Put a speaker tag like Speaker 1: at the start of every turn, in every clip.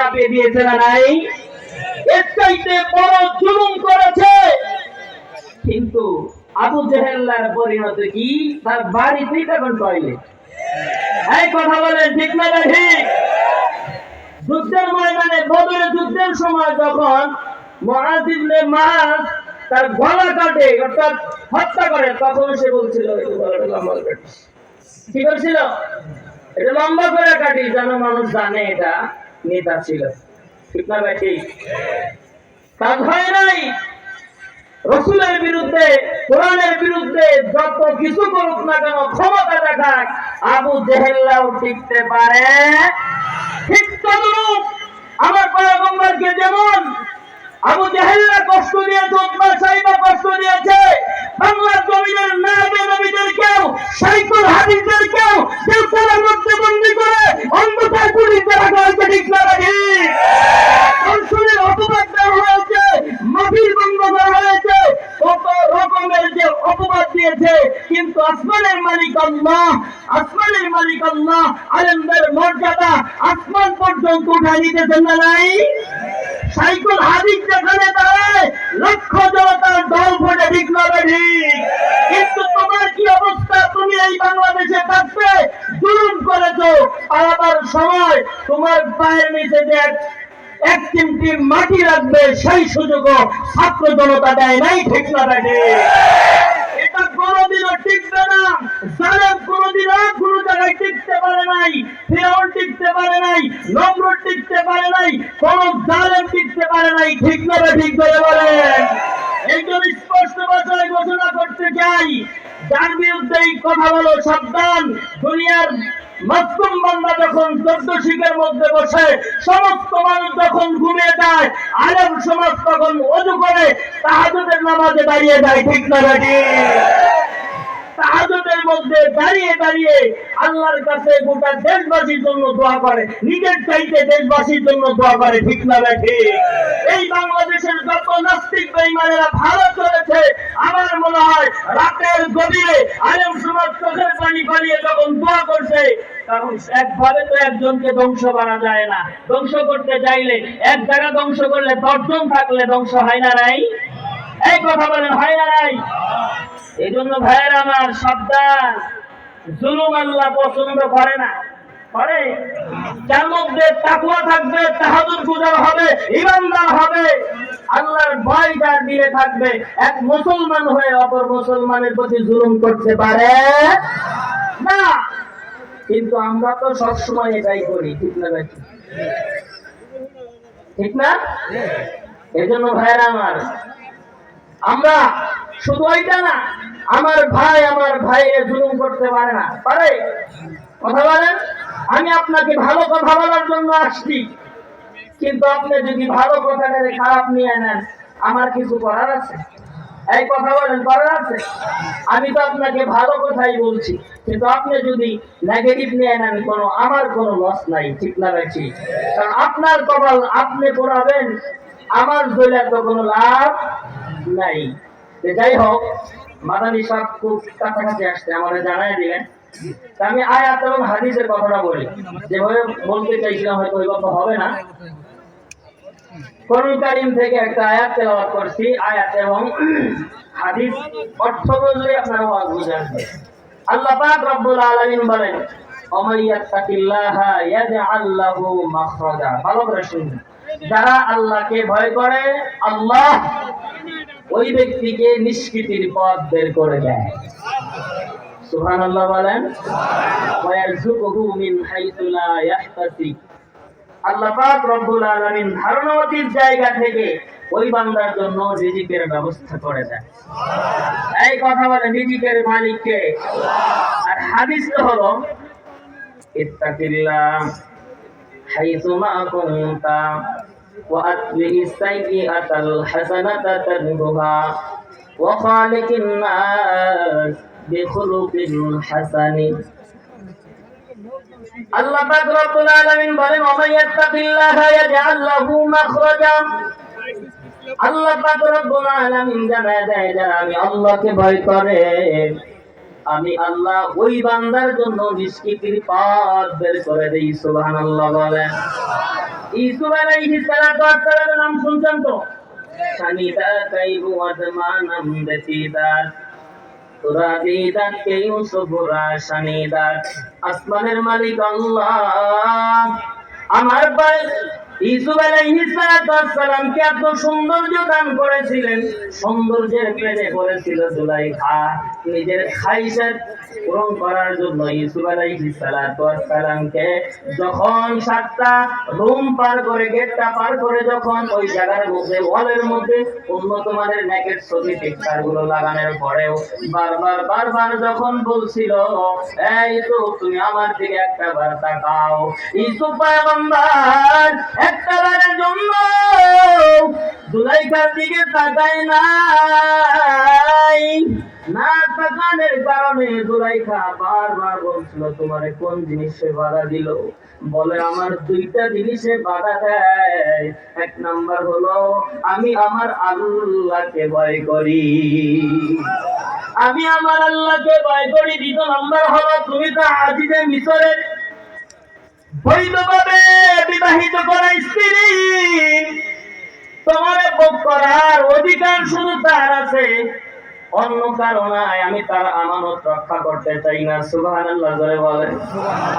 Speaker 1: চাপিয়ে দিয়েছে না নাই? এর চাইতে বড় জুলুম করেছে। কিন্তু আবু জেহেল্লার পরিণতি কি? তার বাড়িতেই তখন টয়লেট এই কথা বলেন ঠিক না ঠিক? যুদ্ধের ময়দানে বদরে যুদ্ধের সময় যখন মহাজিবনে মাস তার গলা কাটে, অর্থাৎ হত্যা করে, তখন সে বলছিল। কি বলছিল? এটা লম্বা করে কাটি যেন মানুষ জানে এটা। নেতা ছিল কাজ হয় নাই। রসুলের বিরুদ্ধে, কোরআনের বিরুদ্ধে যত কিছু করুক না কেন ক্ষমতা আবু জেহেল্লাও টিকতে পারে। আমার যেমন আবু জেহেল্লা কষ্ট দিয়েছে উৎমা সাহিবা কষ্ট বাংলার জমিনের নায়বে নবীদেরকেও সাইকুল হাদিসদেরকেও জেলখানার মধ্যে বন্দি করে অন্ধকার পুলিশে রাখা হয়েছে ঠিক না নাকি দর্শনের অপবাদ দেওয়া হয়েছে মাফির বন্ধ করা হয়েছে কত রকমের যে অপবাদ দিয়েছে কিন্তু আসমানের মালিক আল্লাহ আসমানের মালিক আল্লাহ আলেমদের মর্যাদা না নাই সাইকেল যেখানে লক্ষ জনতার দল কিন্তু তোমার কি অবস্থা? তুমি এই বাংলাদেশে থাকবে জুলুম করেছ। পালাবার সময় তোমার পায়ের নিচে যে এক- মাটি রাখবে, সেই সুযোগও ছাত্র জনতা দেয় নাই, ঠিক না মাসুম বান্দা যখন চোদ্দ শিখের মধ্যে বসে, সমস্ত মানুষ যখন ঘুমিয়ে যায়, আলম সমাজ তখন অজু করে, তাহাজুদের নামাজে দাঁড়িয়ে যায়, ঠিক না বেটি তাহাজুদের মধ্যে দাঁড়িয়ে দাঁড়িয়ে আল্লাহর কাছে গোটা দেশবাসীর জন্য দোয়া করে। নিজের চাইতে দেশবাসীর জন্য দোয়া করে, ঠিক না বেটি এই বাংলাদেশের যত নাস্তিক বেঈমানেরা ভালো চলেছে, আমার মনে হয় রাতের গভীরে আলেম সমাজ চোখের পানি পালিয়ে যখন দোয়া করছে একভাবে তো একজনকে ধ্বংস করা যায় না। ধ্বংস করতে চাইলে এক জায়গা ধ্বংস করলে দশজন থাকলে ধ্বংস হয় না, নাই? এই কথা বলেন না নাই। এই জন্য ভাইয়ের আমার সাবধান। জুলুম আল্লাহ পছন্দ করে না। করে? তাকুয়া থাকবে তাহাদুর হবে ইমানদার হবে। আল্লাহর ভয় থাকবে। এক মুসলমান হয়ে অপর মুসলমানের প্রতি জুলুম করতে পারে না। কিন্তু আমরা তো সবসময় এটাই করি, ঠিক না ভাই? ঠিক না? এই জন্য ভাইয়েরা আমার আমরা শুধু ওইটা না, আমার ভাই আমার ভাইয়ের জুলুম করতে পারে না। পারে? কথা বলেন? আমি আপনাকে ভালো কথা বলার জন্য আসছি। কিন্তু আপনি যদি ভালো কথা কথাটাকে খারাপ নিয়ে নেন, আমার কিছু করার আছে? এই কথা বলেন, করার আছে? আমি তো আপনাকে ভালো কথাই বলছি, কিন্তু আপনি যদি নেগেটিভ নিয়ে নেন, কোনো আমার কোনো লস নাই, ঠিক না বেশি কারণ আপনার কপাল আপনি পড়াবেন, আমার দলের তো কোনো লাভ নাই। যাই হোক, মাদানী সাহেব খুব কাছাকাছি আসছে, আমাদের জানাই দিলেন। আমি আয়াত এবং হাদিসের কথাটা বলি। যেভাবে বলতে চাইছিলাম, হয়তো ওই কথা হবে না। কোরআন কারিম থেকে একটা আয়াত তেলাওয়াত করছি। আয়াত এবং হাদিস অর্থ ওয়াজ বুঝে আসবে আল্লাহ পাক রব্বুল বলেন ভালো করে শুনুন। যারা আল্লাহকে ভয় করে, আল্লাহ ওই ব্যক্তিকে নিষ্কৃতির পথ বের করে দেয়। সুবহানাল্লাহ বলেন, ওয়ারযুকুহু মিন হাইতু লা আল্লাহ রব্বুল আলামিন ধারণামতির জায়গা থেকে ওই বান্দার জন্য রিজিকের ব্যবস্থা করে দেয় এই কথা বলে রিজিকের মালিককে। আর হাদিস তো হলো, ইত্তাকিল্লাহ হাইসুমা কুনতা। ওয়া আতবিহি সাইয়্যাতাল হাসানাতা তানহুহা ওয়া খালিকিন নাস আল্লাহ পাক রব্বুল আলামিন বলেন ওয়া ইয়াত্তাকিল্লাহা ইয়াজআল লাহু মাখরাজা। আল্লাহ পাক রব্বুল আলামিন জানায় দেয় যারা আমি আল্লাহকে ভয় করে আমি আল্লাহ ওই বান্দার জন্য রিস্কির পথ বের করে দেই, সুবহানাল্লাহ বলেন ইসুফ আলাইহিস সালাতু নাম শুনছেন তো? সানিদা কাইবু আদমানাম দেতিদার আসমানের মালিক আল্লাহ আমার ইসুফ এত সৌন্দর্য দান করেছিলেন, সৌন্দর্যের প্লেনে করেছিল জুলাইখা। নিজের খাইশাত পূরণ করার জন্য ইসুফ আলাইহিস সালাতু যখন সাতটা রুম পার করে, গেটটা পার করে যখন ওই জায়গার মধ্যে, ওয়ালের মধ্যে উন্নত মানের নেকেট ছবি পিকচারগুলো লাগানোর পরেও বারবার বারবার যখন বলছিল, এই তো তুমি আমার দিকে একটা বার তাকাও। ইসুফ পয়গম্বর, একটা বারের জন্য দুলাইখার দিকে তাকায় নাই। না তাকানোর কারণে বারবার বলছিল, তোমার কোন জিনিসে বাধা দিল? বলে, আমার দুইটা জিনিসে বাধা দেয়। এক নাম্বার হলো, আমি আমার আল্লাহকে ভয় করি। আমি আমার আল্লাহকে ভয় করি। দ্বিতীয় নাম্বার হলো, তুমি তো আজিজে মিশরের বৈধভাবে বিবাহিত করা স্ত্রী। তোমার ভোগ করার অধিকার শুধু তার আছে। অন্য কারও নাই আমি তার আমানত রক্ষা করতে চাই না। সুবাহ আল্লাহ বলেন।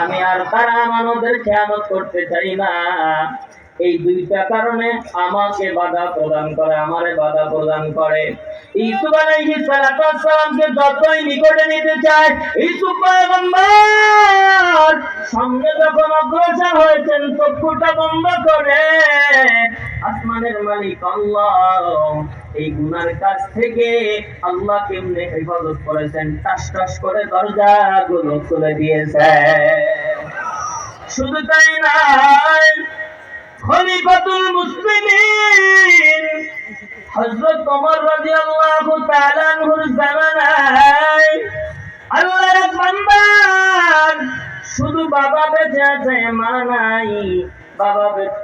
Speaker 1: আমি আর তার আমানতের খেয়ানত করতে চাই না। এই দুইটা কারণে আমাকে বাধা প্রদান করে আমারে বাধা প্রদান করে। ইসুফ আলাইহিস সালামকে যতই নিকটে নিতে চায় ইসুফ পয়গম্বর সামনে যখন অগ্রসর হয়েছেন চক্ষুটা বন্ধ করে আসমানের মালিক আল্লাহ। এই গুনার কাছ থেকে আল্লাহ কেমনে হেফাজত করেছেন? টাস টাস করে দরজা গুলো খুলে দিয়েছে শুধু তাই নয়, খলিফাতুল মুসলিমিন, হযরত ওমর রাদিয়াল্লাহু তাআলা জামানায় আল্লাহর বান্দা শুধু বাবা বেঁচে আছে, মা নাই, বাবা বেঁচে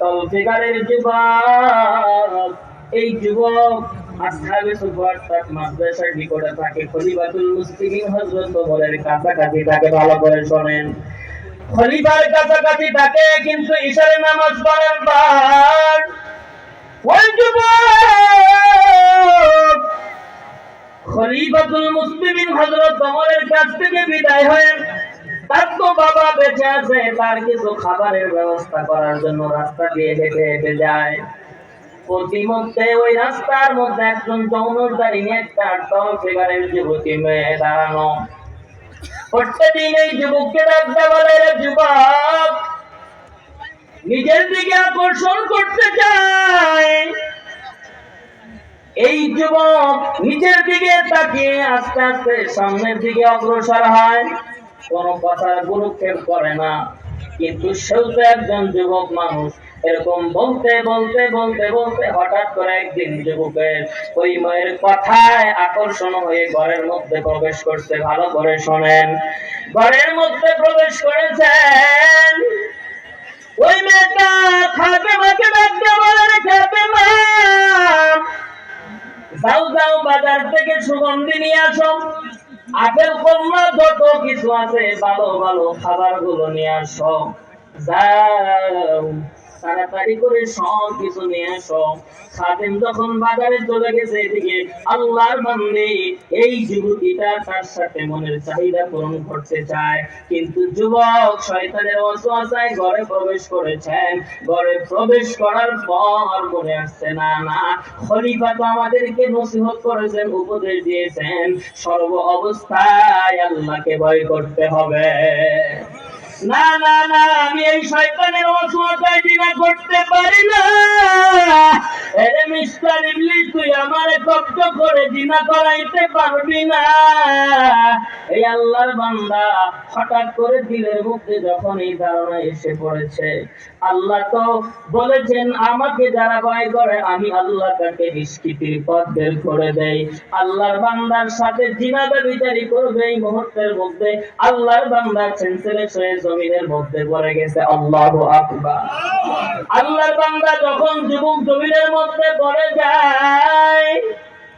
Speaker 1: তল ফিগারের যুবক, এই যুবক তাক মাদ্রাসার নিকটে থাকে। খলিফাতুল মুসলিমিন হযরত কাছাকাছি থাকে ভালো করে শোনেন। খলিফার কাছাকাছি কিন্তু ঈশারে নামাজ পড়েন বার ওই যুবক, খলিফাতুল মুসলিমিন হযরত কাছ থেকে বিদায় হয়ে বাবা বেঁচে আছে, তার কিছু খাবারের ব্যবস্থা করার জন্য রাস্তা দিয়ে হেঁটে হেঁটে যায়। প্রতিমধ্যে ওই রাস্তার মধ্যে একজন একটা টল যুবতী মেয়ে দাঁড়ানো। প্রত্যেকদিন এই যুবককে ডাকতে যুবক, নিজের দিকে আকর্ষণ করতে চায় এই যুবক নিচের দিকে তাকিয়ে আস্তে আস্তে সামনের দিকে অগ্রসর হয়। কোনো কথার গুরুক্ষেপ করে না। কিন্তু সেও তো একজন যুবক মানুষ, এরকম বলতে বলতে বলতে বলতে হঠাৎ করে একদিন যুবকের ওই মেয়ের কথায় আকর্ষণ হয়ে ঘরের মধ্যে প্রবেশ করছে, ভালো করে শোনেন। ঘরের মধ্যে প্রবেশ করেছেন। ওই মেয়েটা খাবে মাকে ডাকতে বলে খাবে মা। যাও যাও, বাজার থেকে সুগন্ধি নিয়ে আসো। আপেল কমলা যত কিছু আছে ভালো ভালো খাবারগুলো নিয়ে আসো। যাও। তাড়াতাড়ি করে সব কিছু নিয়ে আসো খাদেম যখন বাজারে চলে গেছে এদিকে, আল্লাহর বান্দে এই যুবতীটা তার সাথে মনের চাহিদা পূরণ করতে চায়। কিন্তু যুবক শয়তানের ঘরে প্রবেশ করেছেন ঘরে প্রবেশ করার পর মনে আসছে, না না, খলিফা তো আমাদেরকে নসিহত করেছেন, উপদেশ দিয়েছেন। সর্ব অবস্থায় আল্লাহকে ভয় করতে হবে। না না না আমি এই শয়তানের অসুবিধায় বিনা করতে পারি না। এরে তুই আমারে কষ্ট করে জিনা করাইতে পারবি না। এই আল্লাহর বান্দা হঠাৎ করে দিলের মধ্যে যখন এই ধারণা এসে পড়েছে, আল্লাহ তো বলেছেন, আমাকে যারা ভয় করে, আমি আল্লাহ তাকে নিষ্কৃতির পথ বের করে দেই। আল্লাহর বান্দার সাথে জিনা বিচারি করবে এই মুহূর্তের মধ্যে। আল্লাহর বান্দা সেন্সেলেস হয়ে জমিনের মধ্যে পড়ে গেছে। আল্লাহ আকবার। আল্লাহর বান্দা যখন যুবক জমিনের মধ্যে পড়ে যায়।